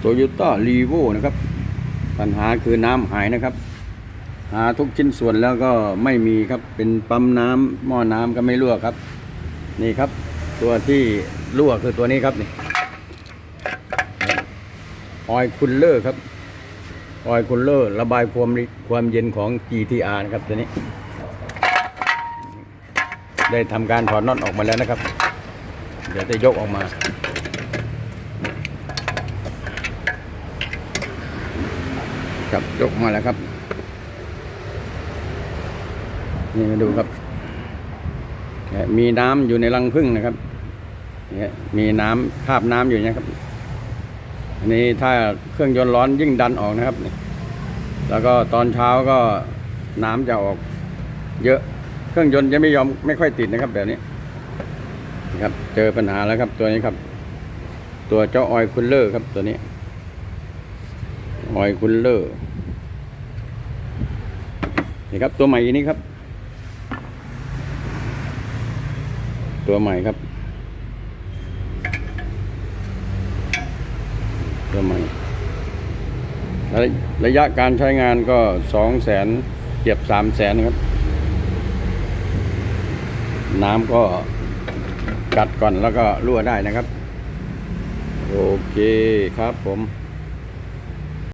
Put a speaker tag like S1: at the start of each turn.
S1: โตโยต้ารีโวนะครับ ปัญหาคือน้ำหายนะครับ หาทุกชิ้นส่วนแล้วก็ไม่มีครับ เป็นปั๊มน้ำหม้อน้ำก็ไม่รั่วครับ นี่ครับ ตัวที่รั่วคือตัวนี้ครับนี่ออยคูลเลอร์ครับออยคูลเลอร์ ระบายความความเย็นของ GTR นะครับตัวนี้ ได้ทำการถอดน็อตออกมาแล้วนะครับ เดี๋ยวจะยกออกมา ครับยกมาแล้วครับ นี่มาดูครับ มีน้ำอยู่ในรังผึ้งนะครับนี่มีน้ำคาบน้ำอยู่นะครับ อันนี้ถ้าเครื่องยนต์ร้อนยิ่งดันออกนะครับ แล้วก็ตอนเช้าก็น้ำจะออก เยอะเครื่องยนต์จะไม่ยอมไม่ค่อยติดนะครับ แบบนี้นะครับ เจอปัญหาแล้วครับตัวนี้ครับ ตัวเจ้าออยคูลเลอร์ครับตัวนี้ ออยคูลเลอร์นี่ครับตัวใหม่นนี้ครับ ตัวใหม่ครับ ตัวใหม่ระระยะการใช้งานก็สองแสนเกือบสามแสนครับ น้ำก็กัดก่อนแล้วก็รั่วได้นะครับ โอเคครับผม